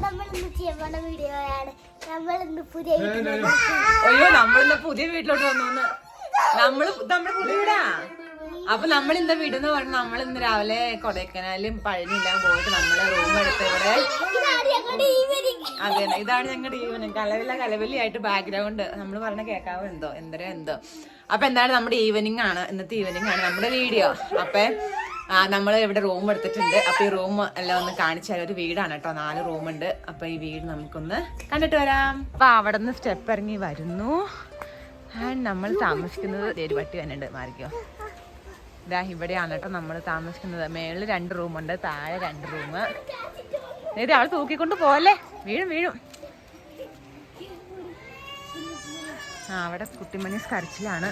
നമ്മൾ ഇന്ന് വീഡിയോ ആണ്. നമ്മൾ ഇന്ന് പുതിയ വീട്ടിൽ അയ്യോ നമ്മളിന്ന് പുതിയ വീട്ടിലോട്ട് വന്നു നമ്മൾ നമ്മുടെ പുതിയ വീടാ. അപ്പൊ നമ്മൾ ഇന്ന് വീടെന്ന് പറഞ്ഞാൽ നമ്മൾ ഇന്ന് രാവിലെ കൊടൈക്കനാലും പഴനിയെല്ലാം പോയിട്ട് നമ്മളെ റൂം എടുത്ത് ഇവിടെ അതെ ഇതാണ് ഞങ്ങളുടെ ഈവനിങ് കലവില കലവലിയായിട്ട് ബാക്ക്ഗ്രൗണ്ട് നമ്മൾ പറഞ്ഞ കേൾക്കാവോ എന്തോ എന്തരോ എന്തോ. അപ്പൊ എന്താണ് നമ്മുടെ ഈവനിങ് ആണ് ഇന്നത്തെ ഈവനിങ് ആണ് നമ്മുടെ വീഡിയോ അപ്പൊ നമ്മൾ ഇവിടെ റൂം എടുത്തിട്ടുണ്ട്. അപ്പൊ ഈ റൂം എല്ലാം ഒന്ന് കാണിച്ചാൽ ഒരു വീടാണ് കേട്ടോ. നാല് റൂം ഉണ്ട്. അപ്പൊ ഈ വീട് നമുക്കൊന്ന് കണ്ടിട്ട് വരാം. അപ്പൊ അവിടെ നിന്ന് സ്റ്റെപ്പ് ഇറങ്ങി വരുന്നു. ആൻഡ് നമ്മൾ താമസിക്കുന്നത് ദേ ഒരു പട്ടി തന്നെ ഉണ്ട് മാറിക്കോ. ഇതാ ഇവിടെയാണ് കേട്ടോ നമ്മൾ താമസിക്കുന്നത്. മേളിൽ രണ്ട് റൂമുണ്ട് താഴെ രണ്ട് റൂം നേരെ അവൾ തൂക്കിക്കൊണ്ട് പോലെ വീഴും വീഴും. ആ അവിടെ കുട്ടിമണി കരച്ചിലാണ്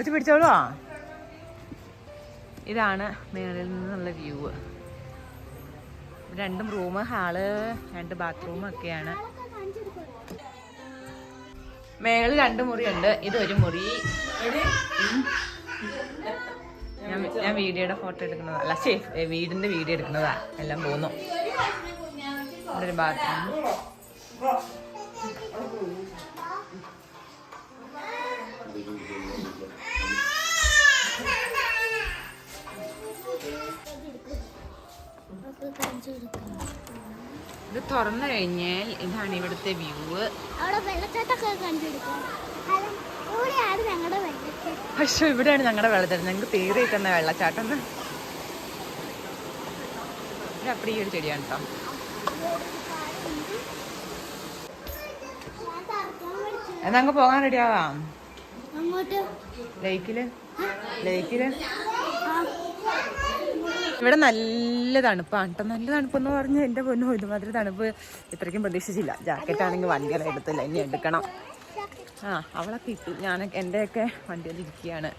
കൊച്ചു പിടിച്ചോളൂ ഇതാണ് മേളിൽ നിന്നുള്ള വ്യൂ. രണ്ടും റൂം ഹാൾ രണ്ട് ബാത്റൂം ഒക്കെയാണ്. മേളിൽ രണ്ട് മുറിയുണ്ട്. ഇത് ഒരു മുറി. ഞാൻ ഞാൻ വീഡിയോയുടെ ഫോട്ടോ എടുക്കുന്നതാ. അല്ല ശേ വീടിന്റെ വീഡിയോ എടുക്കുന്നതാ. എല്ലാം പോന്നു ഇവിടെ ഒരു ബാത്റൂം തുറന്നു കഴിഞ്ഞാൽ ഇതാണ് ഇവിടുത്തെ വ്യൂ പക്ഷെ ഇവിടെയാണ് ഞങ്ങളുടെ വെള്ളച്ചാട്ടം. ഞങ്ങൾക്ക് പേര് കിട്ടുന്ന വെള്ളച്ചാട്ടം അപ്പടി ഈ ഒരു ചെടിയാണ് കേട്ടോ എന്നാ അങ്ങ് പോകാൻ റെഡിയാവാം അങ്ങോട്ട്. ലേക്കിൽ ലേക്കിൽ ഇവിടെ നല്ല തണുപ്പാണ് കേട്ടോ നല്ല തണുപ്പെന്ന് പറഞ്ഞാൽ എന്റെ പൊന്നു ഇതുമാതിരി തണുപ്പ് ഇത്രയ്ക്കും പ്രതീക്ഷിച്ചില്ല. ജാക്കറ്റ് ആണെങ്കിൽ വണ്ടിയുടെ എടുത്തില്ല ഇനി എടുക്കണം. ആ അവളൊക്കെ ഇട്ടു. ഞാൻ എന്റെയൊക്കെ വണ്ടിയിൽ ഇരിക്കുകയാണ്.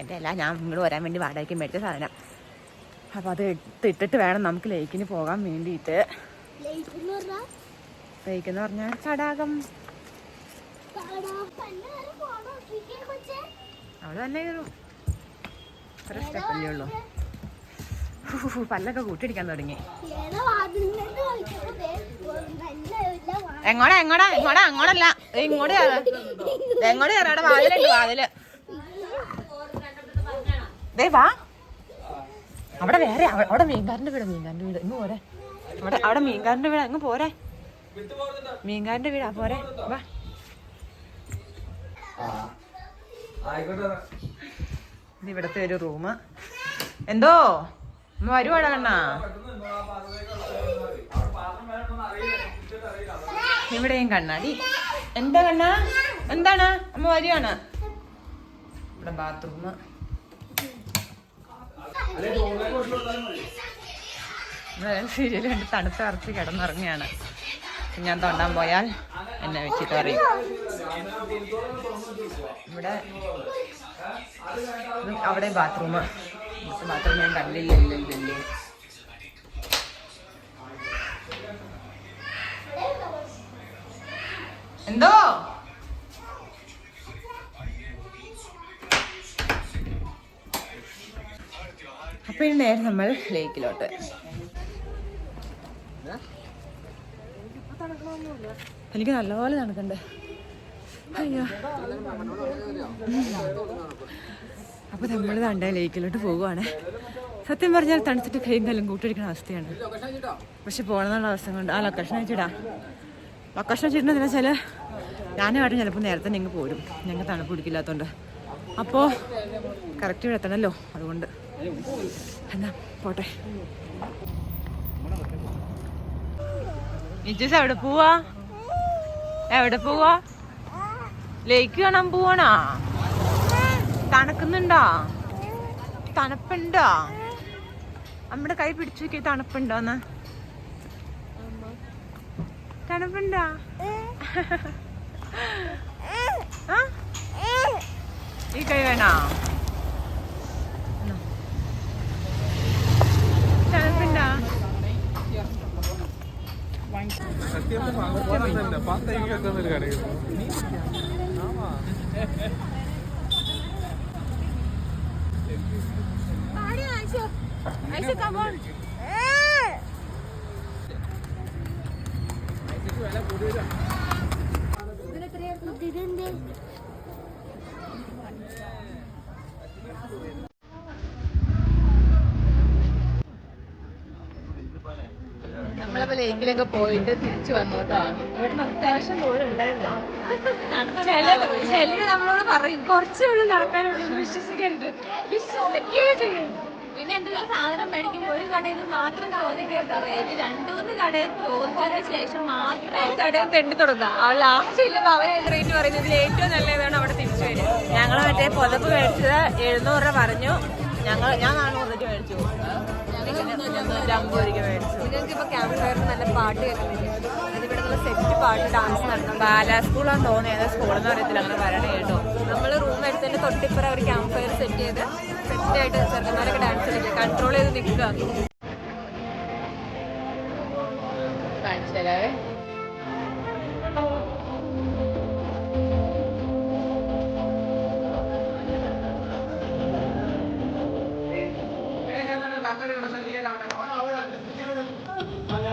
എന്റെ എല്ലാ ഞാൻ നിങ്ങൾ വരാൻ വേണ്ടി വാടകയ്ക്ക് മേടിച്ച സാധനം. അപ്പോൾ അത് എടുത്തിട്ടിട്ട് വേണം നമുക്ക് ലേക്കിന് പോകാൻ വേണ്ടിയിട്ട്. ലേക്ക് എന്ന് പറഞ്ഞാൽ തടാകം. അവിടെ തന്നെ കയറും. ഉള്ളൂ. പല്ലൊക്കെ കൂട്ടിടിക്കാൻ തുടങ്ങി. എങ്ങോടാ എങ്ങോടാ എങ്ങോടാ അങ്ങോടല്ല. ഇങ്ങോട്ട് കയറാ എങ്ങോട്ട് കയറാടെ അവിടെ വാതിലുണ്ട് വാതിൽ. ദേ വാ. അവിടെ വേറെ അവിടെ മീൻകാരന്റെ വീട് മീൻകാരന്റെ വീട്. ഇങ്ങ് പോരെ. അവിടെ അവിടെ മീൻകാരന്റെ വീട് അങ്ങ് പോരെ. മീൻകാരന്റെ വീടാ പോരെ. വാ. ഇവിടുത്തെ ഒരു റൂം എന്തോ? അമ്മ കണ്ണാ. ഇവിടെയും കണ്ണാടി എന്താ കണ്ണാ? എന്താണ്? അമ്മ വരുവാണ്. ഇവിടെ ബാത്റൂം സീരിയൽ കണ്ട് തണുത്ത ഇറച്ചി കിടന്നിറങ്ങിയാണ് ഞാൻ തൊണ്ടാൻ പോയാൽ എന്നെ വെച്ചിട്ട് അറിയും ഇവിടെ അവിടെ ബാത്റൂം ബാത്റൂം ഞാൻ കണ്ടില്ലല്ലേ എന്തോ? അപ്പൊ നേരെ നമ്മൾ ലേക്കിലോട്ട്. എനിക്ക് നല്ലപോലെ നടക്കണ്ടേ? അയ്യോ. അപ്പൊ നമ്മൾ തണ്ട ലേക്കിലോട്ട് പോവുകയാണ് സത്യം പറഞ്ഞാൽ തണുത്തിട്ട് കൈയും കാലും കൂട്ടിടിക്കുന്ന അവസ്ഥയാണ്. പക്ഷെ പോകണമെന്നുള്ള അവസ്ഥ കൊണ്ട് ആ ലൊക്കേഷൻ അയച്ചിടാം ലൊക്കേഷൻ വെച്ചിട്ടുണ്ടെന്ന് വെച്ചാൽ ഞാനായിട്ട് ചിലപ്പോൾ നേരത്തെ ഞങ്ങൾ പോരും. ഞങ്ങൾക്ക് തണുപ്പ് പിടിക്കില്ലാത്തതുകൊണ്ട് അപ്പോൾ കറക്റ്റ് ഇവിടെ അതുകൊണ്ട്. എന്നാ പോട്ടെ. നിജസ് എവിടെ പോവാ? എവിടെ പോവാ? ലേക്ക് കാണാൻ പോവാണാ? തണുക്കുന്നുണ്ടോ തണുപ്പുണ്ടോ നമ്മുടെ കൈ പിടിച്ചു നോക്കി തണുപ്പുണ്ടോന്ന് തണുപ്പുണ്ടോ ആ? ഈ കൈ വേണോ എന്നാ. തണുപ്പുണ്ടോ பார்த்த எங்க கிடைக்குது ஆமா ഇതിന്റെ നമ്മളപ്പോ ലേക്കിലൊക്കെ പോയിട്ട് തിരിച്ചു വന്നു അത്യാവശ്യം ദൂരം ഉണ്ടായിരുന്നു. നമ്മളോട് പറയും കുറച്ചുകൂടി നടക്കാനുള്ളൂ വിശ്വസിക്കരുത്. വിശ്വസിക്കുകയോ പിന്നെ എന്തെങ്കിലും സാധനം മേടിക്കുമ്പോൾ ഒരു കടയിൽ നിന്ന് മാത്രം ചോദിക്കരുത് റേറ്റ് രണ്ടുമൂന്ന് കടയിൽ ചോദിച്ചതിന് ശേഷം മാത്രം കടയിൽ തെണ്ടി തുടങ്ങുക അവൾ ആവശ്യമില്ലപ്പോൾ അവരെ റേറ്റ് പറയുന്നതിൽ ഏറ്റവും നല്ലതാണ് അവിടെ തിരിച്ചു വരിക. ഞങ്ങൾ മറ്റേ പുതപ്പ് മേടിച്ചത് എഴുന്നൂറ് രൂപ പറഞ്ഞു. ഞങ്ങൾ ഞാൻ നാനൂറ് രൂപ മേടിച്ചു. ബാല സ്കൂളാന്ന് തോന്നുന്നു ഏതാ സ്കൂളെന്ന് പറയത്തില്ല അങ്ങനെ വരണേ കേട്ടോ നമ്മൾ റൂം എടുത്തതിന്റെ തൊട്ടിപ്പുറം അവർ ക്യാമ്പ് ഫയർ സെറ്റ് ചെയ്ത് സെറ്റ് ആയിട്ട് ചെറുക്കന്മാരൊക്കെ ഡാൻസ് കളിക്കുക കൺട്രോൾ ചെയ്ത് നിൽക്കുക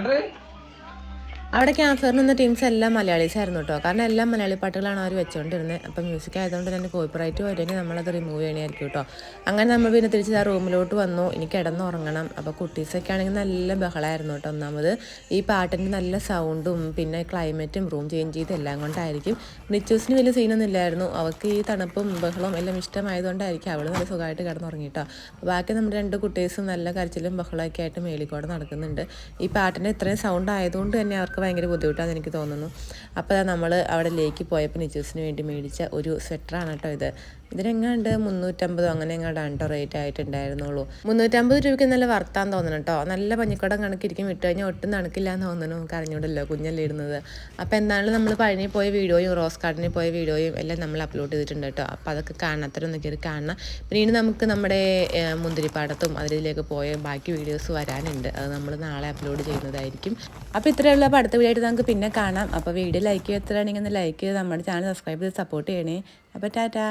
¿Al rey? അവിടെ ക്യാമ്പ് നിന്ന ടീംസ് എല്ലാം മലയാളീസ് ആയിരുന്നു കേട്ടോ. കാരണം എല്ലാം മലയാളി പാട്ടുകളാണ് അവർ വെച്ചുകൊണ്ടിരുന്നത് അപ്പം മ്യൂസിക് ആയതുകൊണ്ട് തന്നെ കോപ്പിറൈറ്റ് വരുമെങ്കിൽ നമ്മളത് റിമൂവ് ചെയ്യണമായിരിക്കും കേട്ടോ. അങ്ങനെ നമ്മൾ പിന്നെ തിരിച്ച് ആ റൂമിലോട്ട് വന്നു. എനിക്ക് കിടന്ന് ഉറങ്ങണം അപ്പോൾ കുട്ടീസൊക്കെ ആണെങ്കിൽ നല്ല ബഹളമായിരുന്നു കേട്ടോ ഒന്നാമത്. ഈ പാട്ടിന്റെ നല്ല സൗണ്ടും പിന്നെ ക്ലൈമറ്റും റൂം ചേഞ്ച് ചെയ്ത് എല്ലാം കൊണ്ടായിരിക്കും. നിച്ചൂസിന് വലിയ സീനൊന്നും ഇല്ലായിരുന്നു. അവൾക്ക് ഈ തണുപ്പും ബഹളവും എല്ലാം ഇഷ്ടമായതുകൊണ്ടായിരിക്കും അവൾ നല്ല സുഖമായിട്ട് കിടന്നുറങ്ങി കേട്ടോ. ബാക്കി നമ്മുടെ രണ്ട് കുട്ടീസും നല്ല കരച്ചിലും ബഹളമൊക്കെ ആയിട്ട് മേളിക്കോടെ നടക്കുന്നുണ്ട്. ഈ പാട്ടിന്റെ ഇത്രയും സൗണ്ട് ആയതുകൊണ്ട് തന്നെ അവർക്ക് ഭയങ്കര ബുദ്ധിമുട്ടാണെന്ന് എനിക്ക് തോന്നുന്നു. അപ്പോൾ നമ്മൾ അവിടെ ലേക്ക് പോയപ്പോൾ നിച്ചൂസിന് വേണ്ടി മേടിച്ച ഒരു സ്വെറ്ററാണ് കേട്ടോ ഇത്. ഇതിനെങ്ങാണ്ട് മുന്നൂറ്റമ്പതോ അങ്ങനെ എങ്ങാണ്ടാണ് കേട്ടോ റേറ്റ് ആയിട്ടുണ്ടായിരുന്നുള്ളൂ. മുന്നൂറ്റമ്പത് രൂപയ്ക്ക് നല്ല വർത്താൻ തോന്നണം കേട്ടോ നല്ല പഞ്ഞിക്കടം കണക്കിരിക്കും ഇട്ട് കഴിഞ്ഞാൽ ഒട്ടും തണുക്കില്ല എന്ന് തോന്നുന്നു നമുക്ക് അറിഞ്ഞൂടല്ലോ കുഞ്ഞല്ലേ ഇടുന്നത്. അപ്പോൾ എന്തായാലും നമ്മൾ പഴനി പോയ വീഡിയോയും റോസ് ഗാർഡനിൽ പോയ വീഡിയോയും എല്ലാം നമ്മൾ അപ്ലോഡ് ചെയ്തിട്ടുണ്ട് കേട്ടോ അപ്പോൾ അതൊക്കെ കാണാത്തരൊന്ന് കയറി കാണണം. പിന്നീട് നമുക്ക് നമ്മുടെ മുന്തിരിപ്പാടത്തും അതിലേക്ക് പോയ ബാക്കി വീഡിയോസ് വരാനുണ്ട്. അത് നമ്മൾ നാളെ അപ്ലോഡ് ചെയ്യുന്നതായിരിക്കും. അപ്പോൾ ഇത്രയേ ഉള്ളൂ. അപ്പോൾ അടുത്ത വീഡിയോ ആയിട്ട് നമുക്ക് പിന്നെ കാണാം. അപ്പോൾ വീഡിയോ ലൈക്ക് ചെയ്ത് എത്രയാണെങ്കിൽ ഒന്ന് ലൈക്ക് ചെയ്ത് നമ്മുടെ ചാനൽ സബ്സ്ക്രൈബ് ചെയ്ത് സപ്പോർട്ട് ചെയ്യണേ. അപ്പോൾ ടാറ്റാ.